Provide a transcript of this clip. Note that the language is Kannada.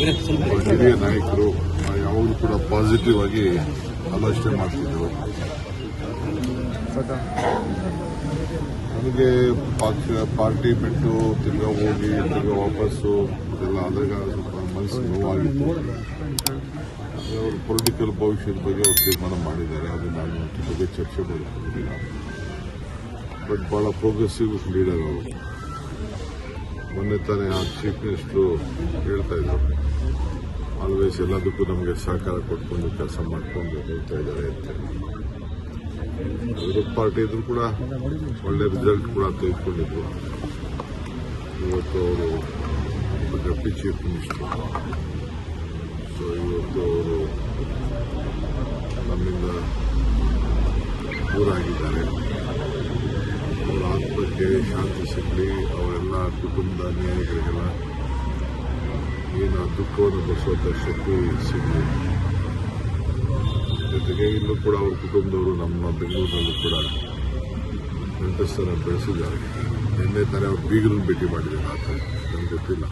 ಹಿರಿಯ ನಾಯಕರು ಯಾವಾಗಲೂ ಕೂಡ ಪಾಸಿಟಿವ್ ಆಗಿ ಆಲೋಚನೆ ಮಾಡ್ತಿದ್ದರು ನನಗೆ ಪಕ್ಷ ಪಾರ್ಟಿ ಬಿಟ್ಟು ತಿರ್ಗಾ ಹೋಗಿ, ತಿರ್ಗಾ ವಾಪಸ್ಸು, ಇದೆಲ್ಲ ಆದಾಗ ಸ್ವಲ್ಪ ಮನಸ್ಸು ನೋವಾಗಿತ್ತು. ಅವರು ಪೊಲಿಟಿಕಲ್ ಭವಿಷ್ಯದ ಬಗ್ಗೆ ಅವರು ತೀರ್ಮಾನ ಮಾಡಿದ್ದಾರೆ. ಅದು ನಾನು ಬಗ್ಗೆ ಚರ್ಚೆ ಮಾಡಿಕೊಂಡಿಲ್ಲ. ಬಟ್ ಭಾಳ ಪ್ರೋಗ್ರೆಸಿವ್ ಲೀಡರ್ ಅವರು. ಮೊನ್ನೆ ತಾನೇ ಆ ಚೀಫ್ ಮಿನಿಸ್ಟ್ರು ಹೇಳ್ತಾ ಇದ್ರು. ಆಲ್ವೇಸ್ ಎಲ್ಲದಕ್ಕೂ ನಮಗೆ ಸಹಕಾರ ಕೊಟ್ಕೊಂಡು ಕೆಲಸ ಮಾಡಿಕೊಂಡು ಹೋಗ್ತಾ ಇದ್ದಾರೆ ಅಂತ. ವಿರೋಧ ಪಾರ್ಟಿ ಇದ್ರು ಕೂಡ ಒಳ್ಳೆ ರಿಸಲ್ಟ್ ಕೂಡ ತೆಗೆದುಕೊಂಡಿದ್ರು. ಇವತ್ತು ಅವರು ಡೆಪ್ಟಿ ಚೀಫ್ ಮಿನಿಸ್ಟರ್ ಸೊ ಇವತ್ತು ಅವರು ನಮ್ಮಿಂದ ದೂರ ಆಗಿದ್ದಾರೆ ಅವರ ಆತ್ಮಕ್ಕೆ ಶಾಂತಿ ಸಿಗಲಿ, ಅವರೆಲ್ಲ ಕುಟುಂಬದ ನ್ಯಾಯಗಳಿಗೆಲ್ಲ ದುಃಖವನ್ನು ಶಕ್ತಿ ಸಿಗಲಿ. ಜೊತೆಗೆ ಇಲ್ಲೂ ಕೂಡ ಅವ್ರ ಕುಟುಂಬದವರು ನಮ್ಮ ಬೆಂಗಳೂರಿನಲ್ಲೂ ಕೂಡ ನೆಂಟಸ್ಥರ ಬೆಳೆಸಿದ್ದಾರೆ. ನಿನ್ನೆ ತಾನೇ ಅವ್ರ ಬೀಗರನ್ನು ಭೇಟಿ ಮಾಡಿದ್ದಾರೆ. ಆ ಥರ ನನಗೆ ಗೊತ್ತಿಲ್ಲ.